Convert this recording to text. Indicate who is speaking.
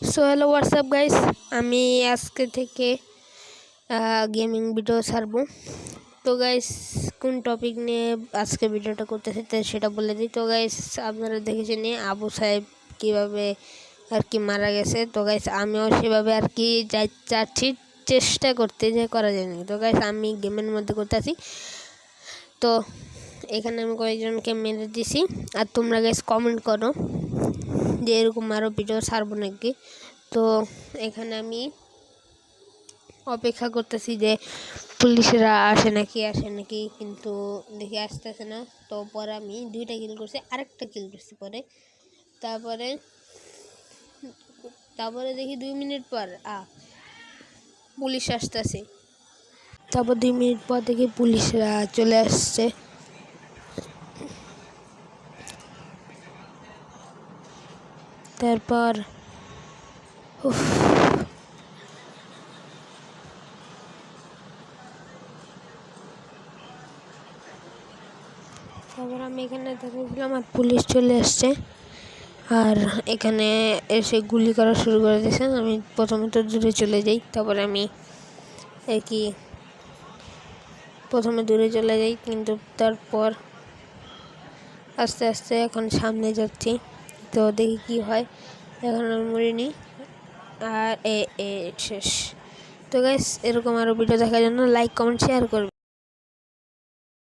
Speaker 1: So hello WhatsApp guys আমি আজকে থেকে গেমিং ভিডিও ছাড়বো। তো গাইস কোন টপিক নিয়ে আজকে ভিডিওটা করতেছে তো সেটা বলে দিই। তো গাইস আপনারা দেখেছেন আবু সাহেব কীভাবে আর কি মারা গেছে। তো গাইস আমিও সেভাবে আর কি চাচ্ছি চেষ্টা করতে যে করা যায়নি তো গাইস আমি গেমের মধ্যে করতেছি। তো, এখানে আমি কয়েকজনকে মেরে দিছি। আর তোমরা গাইস কমেন্ট করো। যে এরকম আরও ভিডিও ছাড়বো নাকি? তো এখানে আমি অপেক্ষা করতেছি যে পুলিশরা আসে নাকি আসে নাকি, কিন্তু দেখি আসতেছে না। তো পরে আমি দুইটা কিল করছি, আরেকটা কিল করছি পরে। তারপরে তারপরে দেখি দুই মিনিট পর, আ, পুলিশ আসতেছে। তারপর দুই মিনিট পর দেখি পুলিশরা চলে আসছে। তারপর তারপর আমি এখানে দেখেছিলাম আর পুলিশ চলে এসছে আর এখানে এসে গুলি করা শুরু করে দিয়েছে। আমি প্রথমে তো দূরে চলে যাই, তারপরে আমি কি, প্রথমে দূরে চলে যাই, কিন্তু তারপর আস্তে আস্তে এখন সামনে যাচ্ছি। তো দেখি কি হয়। এখন আমি মরিনি আর এ এ, শেষ। তো গাইস এরকম আরও ভিডিও দেখার জন্য লাইক কমেন্ট শেয়ার করবে।